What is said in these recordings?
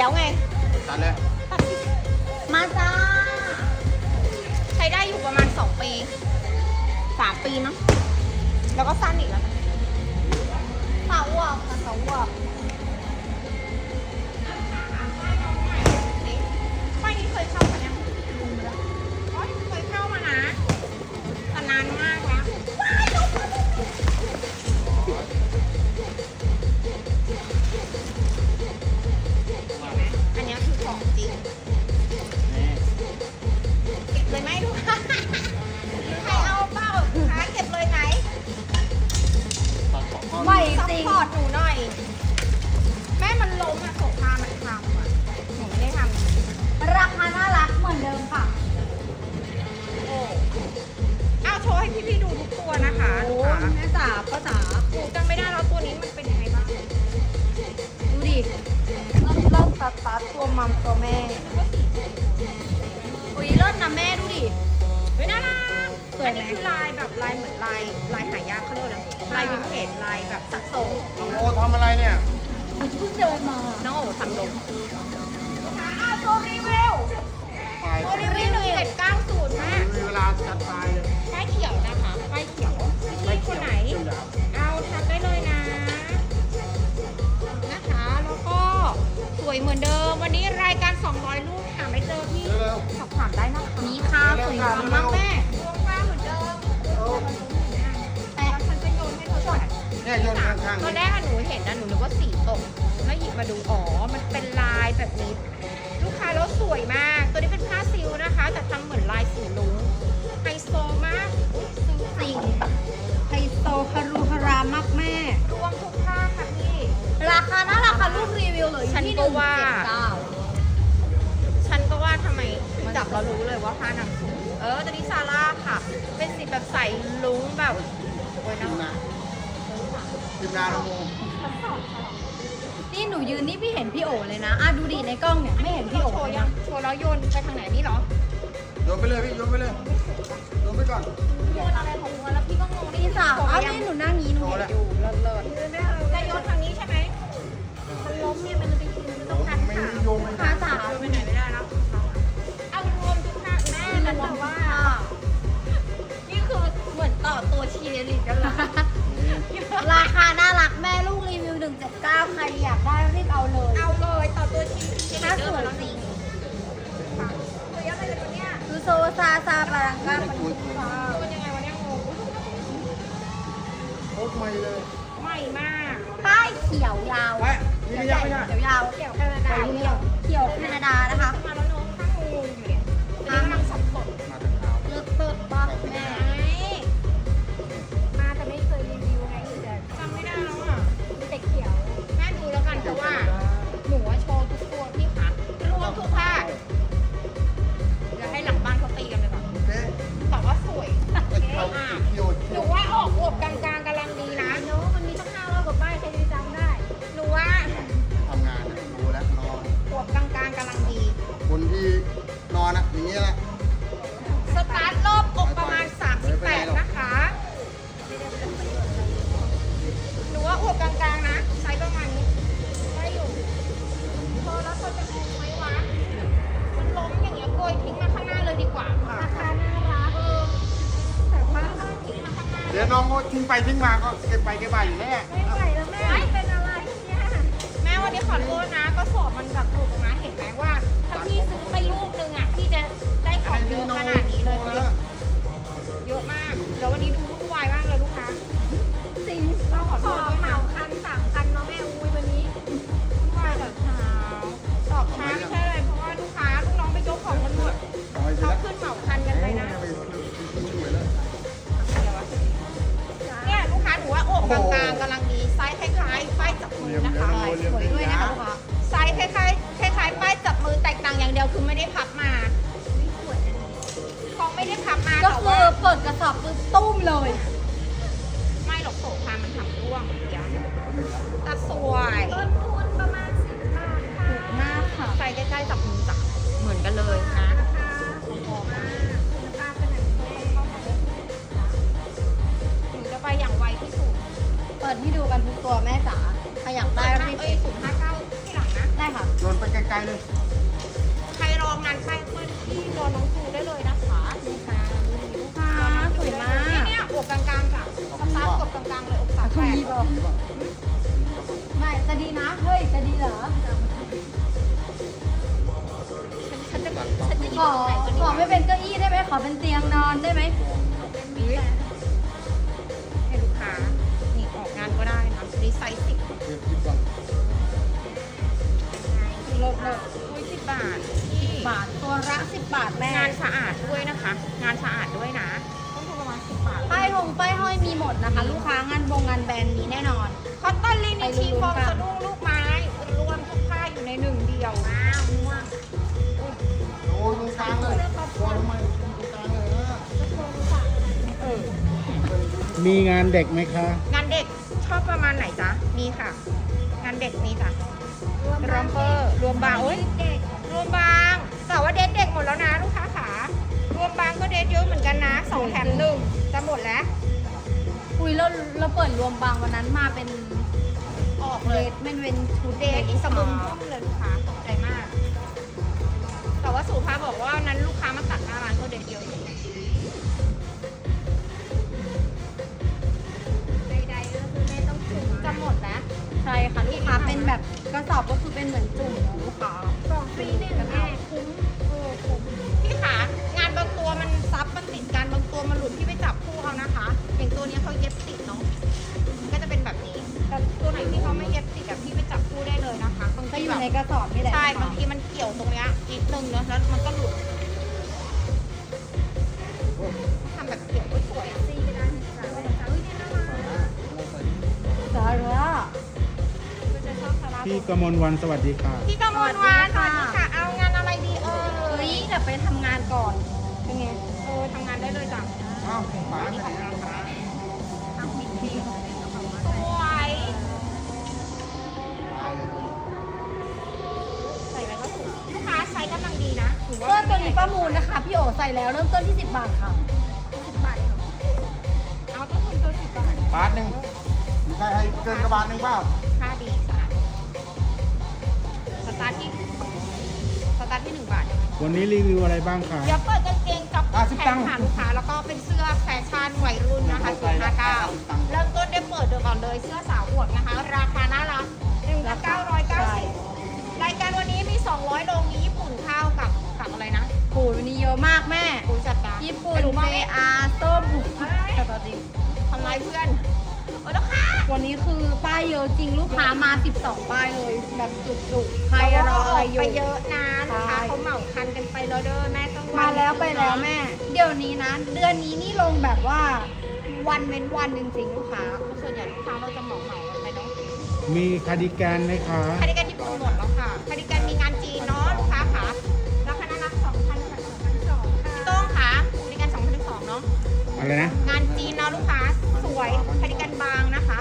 แล้วไง ตัดเลย มาจ้า ใช้ได้อยู่ประมาณ 2 ปี 3 ปีเนาะแล้วก็สั้นอีกแล้วสาววอกค่ะสาววอกไฟนี้เคยเข้ามายังลืมไปแล้วอ๋อเคยเข้ามานะแต่นานมากแล้วว้ มัมตัวแม่อุ้ยเลิศนะแม่ดูดิเฮ้ยน่ารักสวยอันไหม นี้คือลายแบบลายเหมือนลายลายหายากเขาเรียกว่าอะไรลายวินเทจลายแบบสะสมน้องโอทำอะไรเนี่ย เพิ่งเดินมาน้องโอ๋ทำลงอะตัวรีวิวไปตัวรีวิวหนึ่งเจ็ดเก้าศูนย์แม่มีเวลาจัดไปเลยป้ายเขียวนะคะป้ายเขียวพี่คนไหน เอาทักได้เลยนะ นะคะ แล้วก็สวยเหมือนเดิม วันนี้รายการ 200 ลูกหาไม่เจอพี่สอบถามได้นะคะนี่ค่ะสวยงามมากแม่รวมฟ้าเหมือนเดิมๆเอาแต่ฉันจะโยนให้เธอก่อนเนี่ยโยนข้างๆตอนแรกหนูเห็นนะหนูนึกว่าสีตกแล้วหยิบมาดูอ๋อ มันเป็นลายแบบนี้ ลูกค้าแล้วสวยมาก ตัวนี้เป็นผ้าซิลนะคะ แต่ทำเหมือนลายสีลุงไฮโซมากอุ๊ยซื้อจริงไฮโซคารุฮารามากแม่รวมทุกผ้าค่ะพี่ราคาน่ารัก จับเรารู้เลยว่าผ้านางสวยเออตัวนี้ซาร่าค่ะ เป็นสีแบบใสลุ้งแบบโอ้ยทีน่ามงานทีมงานน้องโอนี่หนูยืนนี่พี่เห็นพี่โอเลยนะอะดูดิในกล้องเนี่ยไม่เห็นพี่โอโชว์เลยยันะงโชว์แล้วโยนไปทางไหนนี่เหรอโยนไปเลยพี่โยนไปเลยโยนไปก่อนโยนอะไรของมึงแล้วพี่ก็งงพี่สาวอ้าวนี่หนูนั่งนี้หนูโชว์เห็นแล้ว อยู่เลิศเลิศจะโยนทางนี้ใช่ไหม กี่ยวแคนา โทษนะก็สอบมันแบบถูกนะเห็นไหมว่าถ้าพี่ซื้อไปลูกนึงอะพี่จะได้ของเยอะขนาดนี้เลยเยอะมากแล้ววันนี้ดูวุ่นวายมากเลยลูกค้าจริงเราขอโทษด้วยนะคันสามคันเนาะแม่อุ้ยวันนี้วุ่นวายแบบเช้าสอบช้าไม่ใช่เลยเพราะว่าลูกค้าลูกน้องไปยกของกันหมดเขาขึ้นเหมาคันกันไปนะเนี่ยลูกค้าถือว่าอกกลางๆกำลังดีไซส์คล้ายๆป้ายจับมือ นะคะสวยด้วยนะคะลูกค้าไซส์คล้ายๆคล้ายๆป้ายจับมือแตกต่างอย่างเดียวคือไม่ได้พับมาของไม่ได้พับมาก็แต่คืว่าอเปิดกระสอบปุ๊บตุ้มเลย ไม่หรอกโสภามันทำร่วงเดี๋ยวแต่สวยต้นทุนประมาณสิบบาทค่ะถูกมากค่ะใส่ใกล้ๆจับมือจับเหมือนกันเลยนะ ราคาหอมมากคุณภาพขนาดนี้หนูจะไปอย่างไวที่สุด เปิดให้ดูกันทุกตัวแม่จ๋าใคร อยากได้ได้ก็รีรีบบเอ้ยศูนย์ห้าเก้าที่หลังนะ ได้ค่ะ โยนไปไกไกลๆเลยใครรองานใครเพื่อนที่รอน้องครูได้เลยนะคะนี่ค่ะลูกค้าสวยมากนี่เนี่ยอกกลางๆจ้ะสตาร์ทกดกลางๆเลยอกสามแปดมีบอกไม่จะดีนะ เฮ้ย จะดีเหรอ ฉันจะฉันจะขอขอไม่เป็นเก้าอี้ได้ไหมขอเป็นเตียงนอนได้ไหมให้ลูกค้า นี่ออกงานก็ได้นะนี่ไซส์สิบ เก็บคิดก่อนลดเลยอุ้ยสิบบาทที่บาทตัวละสิบบาทแม่งานสะอาดด้วยนะคะ งานสะอาดด้วยนะต้นทุนประมาณสิบบาทป้ายหงป้ายห้อยมีหมดนะคะ ลูกค้างานบงงานแบรนด์มีแน่นอนคอตตอนลินิชีฟองไปลุ้นๆกันสะดุ้งลูกไม้รวมทุกผ้าอยู่ในหนึ่งเดียวอ้าวม่วงโอ้ยตรงกลางเลยตัวทำไมตรงกลางเลยนะเออมีงานเด็กไหมคะ งานเด็กชอบประมาณไหนจ๊ะ มีค่ะ งานเด็กมีจ้ะรอมเปอร์รวมบางโอ้ยรวมบางแต่ว่าเดทเด็กหมดแล้วนะลูกค้าขารวมบางก็เดทเยอะเหมือนกันนะสองแถมหนึ่งจะหมดแล้วอุ้ยเราเราเปิดรวมบางวันนั้นมาเป็นออกเลเลยดเป็นเป็นชุดเดทอีกสะบึมพุ่มเลยลูกค้าตกใจมาก แต่ว่าสุภาบอกว่านั้นลูกค้ามาตัดหน้าร้านก็เดทเยอะ หมดแล้วใช่ค่ะลูกค้าเป็นแบบกระสอบก็คือเป็นเหมือนจุ่มของลูกค้ากล่องฟรีเนี่ยแม่คุ้มเออคุ้มพี่ขางานบางตัวมันซับมันติดกันบางตัวมันหลุดพี่ไปจับคู่เอานะคะ อย่างตัวเนี้ยเขาเย็บติดเนาะมันก็จะเป็นแบบนี้แต่ตัวไหนที่เขาไม่เย็บติดแบบพี่ไปจับคู่ได้เลยนะคะบางก็ทีอยู่แบบในกระสอบนี่แหละใช่ลูกค้บางทีมันเกี่ยวตรงเนี้ยนิดนึงเนอะแล้วมันก็หลุดทำแบบเกี่ยวก็สวยซีาระก็จะชอบคาราพี่กมลวันสวัสดีค่ะ พี่กมลวานสวัสดีค่ะ เอางานอะไรดีเอ่เฮ้ยยเดี๋ยวไปทำงานก่อนเป็นไงเออทำงานได้เลยจ้ะเอ้าป๋าไปไหนอะสวยตายเลยใส่แล้วก็ถูกลูกค้าใช้กำลังดีนะถือเสื้ว่าอตัวนี้ประมูลนะคะ พี่โอใส่แล้วเริ่มต้นที่ 10 บาทค่ะสิบบาทเองเหรอเอาต้นทุนตัวสิบบาทบาทหนึ่ง มีใครให้เกินกระบาทหนึ่งเปล่าค่าดีสะอาดสตาร์ทที่ สตาร์ทที่หนึ่งบาทวันนี้รีวิวอะไรบ้างคะ เดี๋ยวเปิดกางเกงกับแขนขาลูกค้าแล้วก็เป็นเสื้อแฟชั่นวัยรุ่นนะคะศูนย์ห้าเก้าเริ่มต้นได้เปิดเดี๋ยวก่อนเลยเสื้อสาวอวดนะคะ ราคาน่ารักหนึ่งพันเก้าร้อยเก้าสิบรายการวันนี้มี 200โลมีญี่ปุ่นข้าวกับกับอะไรนะปูวันนี้เยอะมากแม่ปูจัดการญี่ปุ่นแต่หนูมาเจไม่อาส้มแต่ตอนนี้ทำลายเพื่อนเออแล้ วค่ะวันนี้คือป้ายเยอะจริงลูกค้ามา 12 ป้ายเลย แบบจุกๆใครรออะไรอยู่ ไปเยอะนะลูกค้าใช่เขาเหมาคันกันไปแล้วเด้อแม่ต้องมาแล้วไปแล้วแม่ เดี๋ยวนี้นะ เดือนนี้นี่ลงแบบว่าวันเว้นวันจริงๆลูกค้าส่วนใหญ่ลูกค้าเราจะเหมาเหมาๆกันไปเนาะมีคาร์ดิแกนไหมคะคาร์ดิแกนญี่ปุ่นหมดแล้วค่ะคาร์ดิแกนมีงานจีน อะไรนะ งานจีนเนาะลูกค้าสวยคาร์ดิแกนบางนะคะ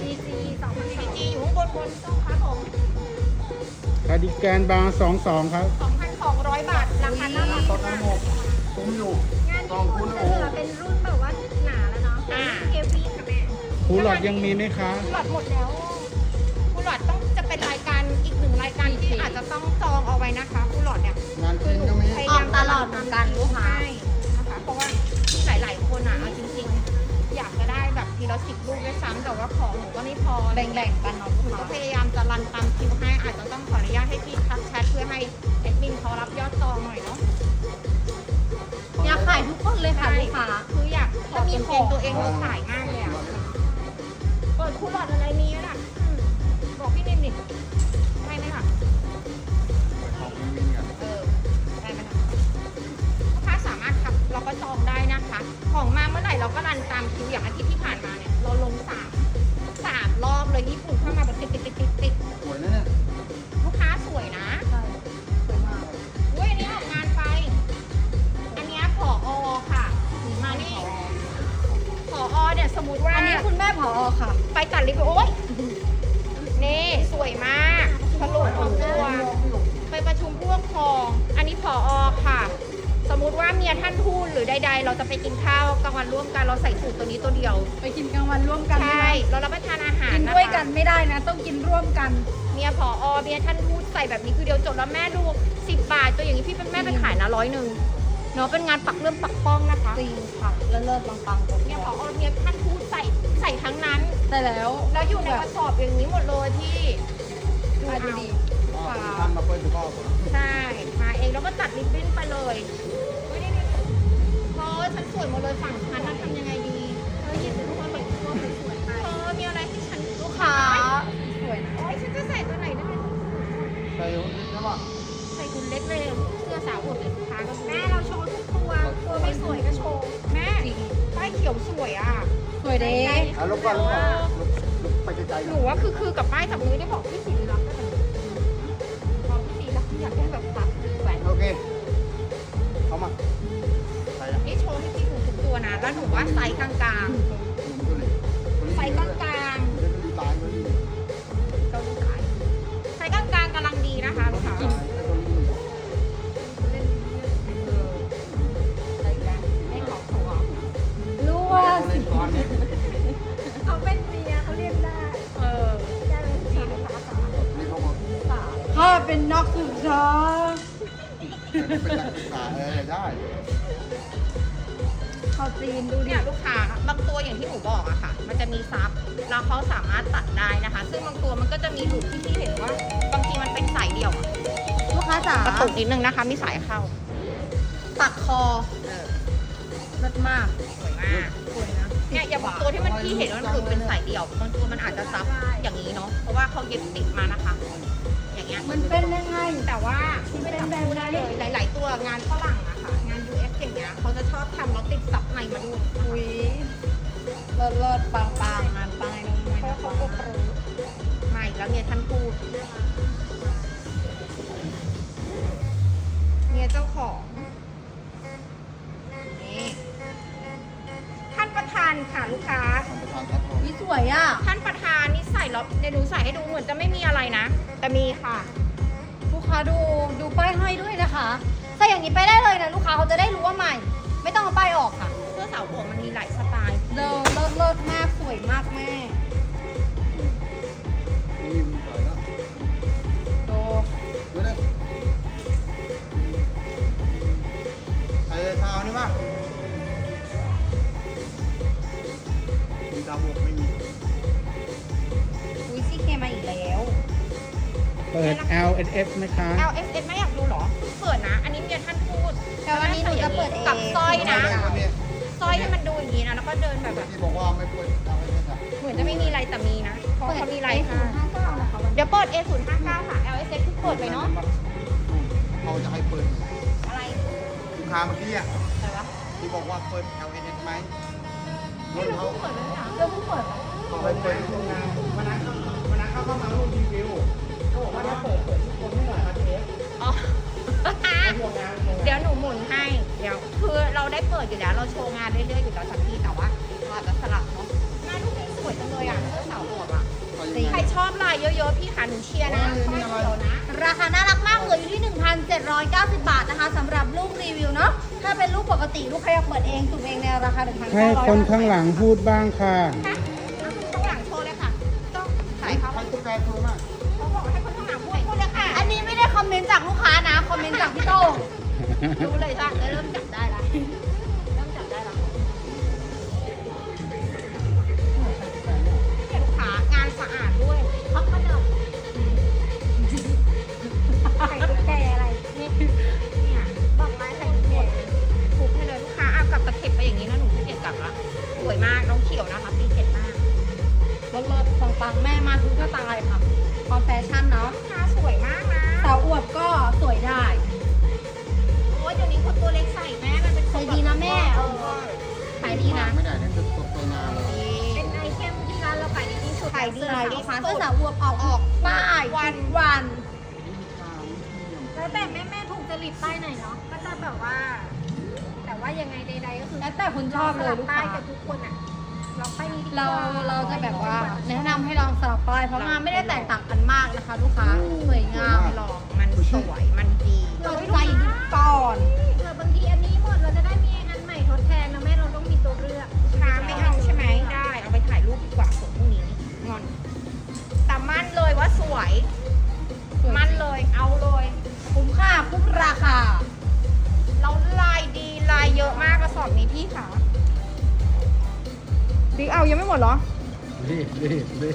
CG 2,000 CG อยู่ข้างบนบนต้องครับผมคาร์ดิแกนบางสองสองครับ 2,200 บาท ราคาน่ารักตอนนั้นหมดคุ้มอยู่งานกญี่องปุ่คุนณจะโอ้เหลือเป็นรุ่นแบบว่าหนาแล้วเนาะเฮฟวี่ค่ะแม่คูหลอดยังมีไหมคะหลอดหมดแล้วผู้หลอดต้องจะเป็นรายการอีกหนึ่งรายการที่อาจจะต้องจองเอาไว้นะคะผู้หลอดเนี่ย งานจริงก็มีพยาอมาอกตลอดเหมือนกันลูกค้า ใช่นะคะเพราะว่าหลายๆคน อะเอาจริงๆ อยากจะได้แบบทีละสิบลูกด้วยซ้ำแต่ว่าของหนูก็ไม่พอแบ่งๆกันเนาะลูกหนูค้าก็พยายามจะรันตามคิวให้อาจจะต้องขออนุญาตให้พี่ทักแชทเพื่อให้แอดมินเขารับยอดจองหน่อยเนาะอยากขายทุกคนเลยค่ะลูกค้าคืออยากถ้ามีเพจตัวเองเราขายมากเลยอะเปิดคู่หลอดอะไรมีไหมล่ะอืมบอกพี่นิมดิได้ เราก็จองได้นะคะ ของมาเมื่อไหร่เราก็รันตามคิวอย่างอาทิตย์ที่ผ่านมาเนี่ยเราลงสามสามรอบเลยญี่ปุ่นเข้ามาแบบติดติดติดติดติดสวยนะเนี่ยลูกค้าสวยนะใช่สวยมากอุ้ยอันนี้ออกงานไป อันเนี้ยผออค่ะมานี่ผออเนี่ยสมมติว่าอันนี้คุณแม่ผอค่ะ ไปตัดลิปโอ้ย เมียท่านทูตหรือใดๆ เราจะไปกินข้าวกลางวันร่วมกันเราใส่สูตรตัวนี้ตัวเดียว ไปกินกลางวันร่วมกันใช่ เรารับประทานอาหารกินนะคะด้วยกันไม่ได้นะ ต้องกินร่วมกันมีมียพออเมียท่านพูดใส่แบบนี้คือเดียวจบแล้วแม่ดูสิบบาทตัวอย่างนี้พี่เป็นแม่ไปขายนะร้อยหนึ่งเนาะเป็นงานปักเริ่มปักป้องนะคะจริงค่ะเลิศเลิศปังๆตัวเมียพออเมียท่านพูดใส่ใส่ทั้งนั้นแต่แล้วแล้วอยู่ในกระสอบอย่างนี้หมดเลยพี่ดูอะดูเอาดีอ๋อท่านมาเปิดดูพ่อผมใช่มาเองแล้วก็ตัดริบบิ้นไปเลย ฉันสวยหมดเลยฝั่งฉันน่ะทำยังไงดีเธอหยิบทุกคนแบบตัวสวยๆไปเธอมีอะไรที่ฉันลูกค้าสวยนะโอ๊ยฉันจะใส่ตัวไหนได้ใส่ใช่ป่ะใส่คุณเล็กเลยเสื้อสาวอวดเลยลูกค้าก็แม่เราโชว์ทุกตัวตัวไม่สวยก็โชว์แม่จิงป้ายเขียวสวยอะสวยเด้อะลุกก่อนลุกก่อนลุกลุกไปไกลๆหนูว่าคือคือกับป้ายจับมือได้บอกพี่สีรักก็แต่บอกพี่สีรักอยากได้แบบปักแหวนโอเคเอามา แล้วหนูว่าไซส์กลาง จีนดูดิเนี่ยลูกค้าบางตัวอย่างที่หนูบอกอะค่ะ มันจะมีซับแล้วเขาสามารถตัดได้นะคะ ซึ่งบางตัวมันก็จะมีหลุดที่พี่เห็นว่าบางทีมันเป็นสายเดี่ยวอะลูกค้าจ๋ากระตุกนิดนึงนะคะมีสายเข้าปักคอเออเลิศมากสวยมากสวยนะเนี่ยอย่างบางตัวที่มันพี่เห็นว่ามันหลุดเป็นสายเดี่ยวบางตัวมันอาจจะซับอย่างนี้เนาะเพราะว่าเขาเย็บติดมานะคะ อย่างเงี้ยมันเป็นยังไงแต่ว่าที่ไม่ได้จับคู่ได้เลยหลาย ๆ ตัวงานฝรั่งอะ ค่ะ งาน US อย่างเงี้ยเขาจะชอบทำแล้วติดซับในมาด้วยอุ้ยเลิศเลิศปังปังงานปังไอ้น้องเพไม่ราะนะเขาปังก็รู้ไม่แล้วเนี่ยท่านพูดเนี่ยเจ้าของนี่ท่านประธานค่ะลูกค้าทำประธานครับผมนี่สวยอะ ท่านประธานนี่ใส่แล้วเดี๋ยวหนูใส่ให้ดูเหมือนจะไม่มีอะไรนะ แต่มีค่ะ ลูกค้าดูดูป้ายห้อยด้วยนะคะใส่อย่างนี้ไปได้เลยนะลูกค้าเขาจะได้รู้ว่าใหม่ ไม่ต้องเอาป้ายออกค่ะ เสื้อสาวผมมันมีหลายสไตล์เลิศเลิศเลิศมากสวยมากแม่นี่มีสวยแล้วดูดูดิใส่เท้านี่ป่ะมีดาวบกไม่มีอุ้ยซี่เคมาอีกแล้ว เปิด L S S นะคะ L S S ไม่อยาก อยนะวันนี้สร้อยให้มันดูอย่างนี้นะแล้วก็เดินแบบแบบที่บอกว่าไม่เปิดเอาไปเลยค่ะเหมือนจะไม่มีอะไรแต่มีนะเพราะเขามีอะไรค่ะห้าเก้านะคะวันนี้เดี๋ยวเปิด A 0 5 9 ค่ะ L S S เปิดไปเนาะเขาจะให้เปิดอะไรลูกค้าเมื่อกี้อะอะไรวะที่บอกว่าเปิด L N S ไหมรถเขาเปิดเลยเหรอเริ่มเพิ่งเปิดเหรอเขาให้เปิดช่วงงานวันนั้นวันนั้นเขาเข้ามาร่วมรีวิวเขาบอกว่าถ้าเปิดเปิดทุกคนให้หน่อยครับเอฟอ๋อห่วงงานเดี๋ยวหนูหมุนให้ เดี๋ยว คือเราได้เปิดอยู่แล้ว เราโชว์งานเรื่อยๆอยู่แล้วสักทีแต่ว่าเราอาจจะสลับเนาะงานลูกนี้สวยจังเลยอะเสื้อสาวหมวกอะเขายังใครไงชอบลายเยอะๆ พี่ค่ะหนูเชียร์นะป้ายเขียวนะ ราคาน่ารักมากเหลืออยู่ที่ 1,790 บาทนะคะสำหรับลูกรีวิวเนาะ ถ้าเป็นลูกปกติลูกค้าอยากเปิดเองสุ่มเองในราคา1,900ให้คนข้างหลังพูดบ้างค่ะฮะเอาข้างหลังโชว์เลยค่ะ ต้องถ่ายเขาใครตุ๊กแกตัวมากเขาบอกให้คนข้างหลังพูดพูดเลยค่ะ อันนี้ไม่ได้คอมเมนต์จากลูกค้านะ คอมเมนต์จากพี่โต้ง รู้เลยจ้ะเริ่มจับได้ละ แล้วแต่แม่แม่ถูกจริตป้ายไหนเนาะก็จะแบบว่า แต่ว่ายังไงใดๆก็คือแล้วแต่คุณชอบเลยลูกป้ายค้ากับทุกคนอะเราป้ายนี้ดีกว่เราเราจะแบบว่าแนะนำให้ลองสลับป้ายเพราะงานไม่ได้แตกต่างกันมากนะคะ ลูกค้าสวยงามลองมันสวยมันดีสนใจก่อนเผื่อบางทีอันนี้หมดเราจะได้มีอันใหม่ทดแทนนะแม่เราต้องมีตัวเลือกค้าไม่เอาใช่ไหมได้เอาไปถ่ายรูปดีกว่าส่งพรุ่งนี้งอนแต่มั่นเลยว่าสวย ม อกนี้พี่ค่ะติ๊เอายังไม่หมดเหรอ รีบรี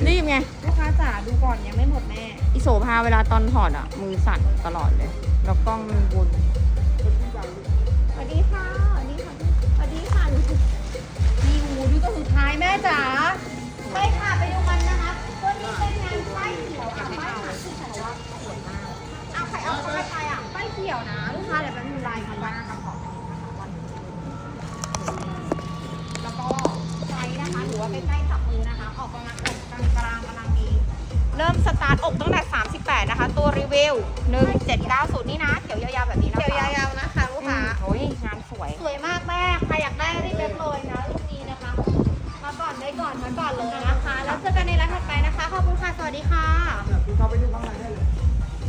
รีบไง ลูกค้าจ๋าดูก่อนยังไม่หมดแม่อิโสพาเวลาตอนถอดอะ มือสั่นตลอดเลย แล้วกล้องมันบุนสวัสดีค่ะสวัสดีค่ะสวัสดีค่ะนี่หูดูตัวสุดท้ายแม่จ๋าไปค่ะไปดูมันนะคะตัวนี้เป็นงานป้ายเขียวค่ะป้ายหาที่แต่ว่าสวยมากเอาใครเอาไปใครอะป้เขียวนะ ลูกค้าเดี๋ยวเป็นลายกันบ้าง ใกล้ๆจับมือนะคะ ออกประมาณอกกลางกลางๆกำลังดีเริ่มสตาร์ทอกตั้งแต่ 38 นะคะ ตัวรีวิว1790 นี่นะ เขียวยาวๆแบบนี้นะคะเขียวยาวๆนะคะลูกค้าโอ้ยงานสวย สวยมากแม่ใครอยากได้รีบเล็บเลยนะลูกนี้นะคะ มาก่อนได้ก่อนมาก่อนเลยนะคะ แล้วเจอกันในไลฟ์ถัดไปนะคะ ขอบคุณค่ะ สวัสดีค่ะ คุณเข้าไปดูข้างในได้